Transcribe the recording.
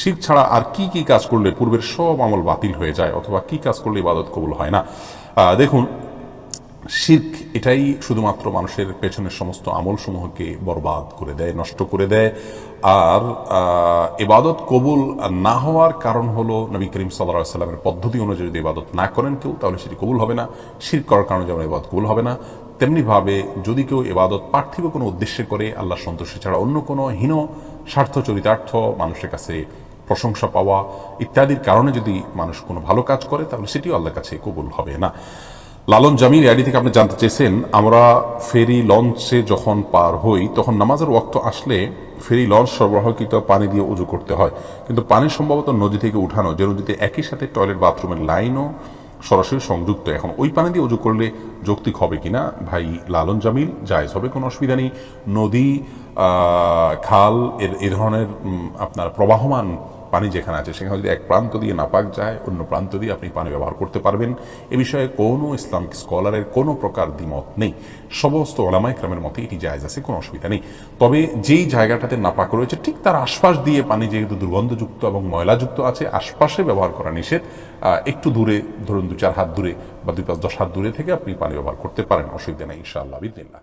শির ছাড়া আর কি কি কাজ করলে পূর্বের সব আমল বাতিল হয়ে যায় অথবা কি কাজ করলে ইবাদত কবুল হয় না? দেখুন, শির্ক এটাই শুধুমাত্র মানুষের পেছনের সমস্ত আমলসমূহকে বরবাদ করে দেয়, নষ্ট করে দেয়। আর এবাদত কবুল না হওয়ার কারণ হলো নবী করিম সাল্লাহ সাল্লামের পদ্ধতি অনুযায়ী যদি ইবাদত না করেন কেউ, তাহলে সেটি কবুল হবে না। শির করার কারণে যেমন ইবাদত কবুল হবে না তেমনিভাবে যদি কেউ এবাদত পার্থিব কোনো উদ্দেশ্যে করে, আল্লাহ সন্তুষ্টি ছাড়া অন্য কোনো হীন স্বার্থ চরিতার্থ মানুষের কাছে প্রশংসা পাওয়া ইত্যাদির কারণে যদি মানুষ কোনো ভালো কাজ করে, তাহলে সেটিও আল্লাহর কাছে কবুল হবে না। লালন জামির আইডি থেকে আপনি জানতে চেয়েছেন, আমরা ফেরি লঞ্চে যখন পার হই, তখন নামাজের ওয়াক্ত আসলে ফেরি লঞ্চ সরবরাহকৃত পানি দিয়ে উজু করতে হয়। কিন্তু পানি সম্ভবত নদী থেকে উঠানো, যে নদীতে একই সাথে টয়লেট বাথরুমের লাইনও সরাসরি সংযুক্ত। এখন ওই পানি দিয়ে উজু করলে যৌক্তিক হবে কিনা? ভাই, লালন জামিল, জায়জ হবে, কোনো অসুবিধা নেই। নদী খাল, এর, এ ধরনের আপনার প্রবাহমান পানি যেখানে আছে, সেখানে যদি এক প্রান্ত দিয়ে নাপাক যায়, অন্য প্রান্ত দিয়ে আপনি পানি ব্যবহার করতে পারবেন। এ বিষয়ে কোনো ইসলামিক স্কলারের কোনো প্রকার দ্বিমত নেই। সমস্ত ওলামা ইকরামের মতে এটি জায়জ আছে, কোনো অসুবিধা নেই। তবে যেই জায়গাটাতে নাপাক রয়েছে, ঠিক তার আশপাশ দিয়ে পানি যেহেতু দুর্গন্ধযুক্ত এবং ময়লাযুক্ত আছে, আশপাশে ব্যবহার করা নিষেধ। একটু দূরে, ধরুন দু চার হাত দূরে বা দুই পাঁচ দশ হাত দূরে থেকে আপনি পানি ব্যবহার করতে পারেন, অসুবিধা নেই, ইনশাআল্লাহ বিদিল্লা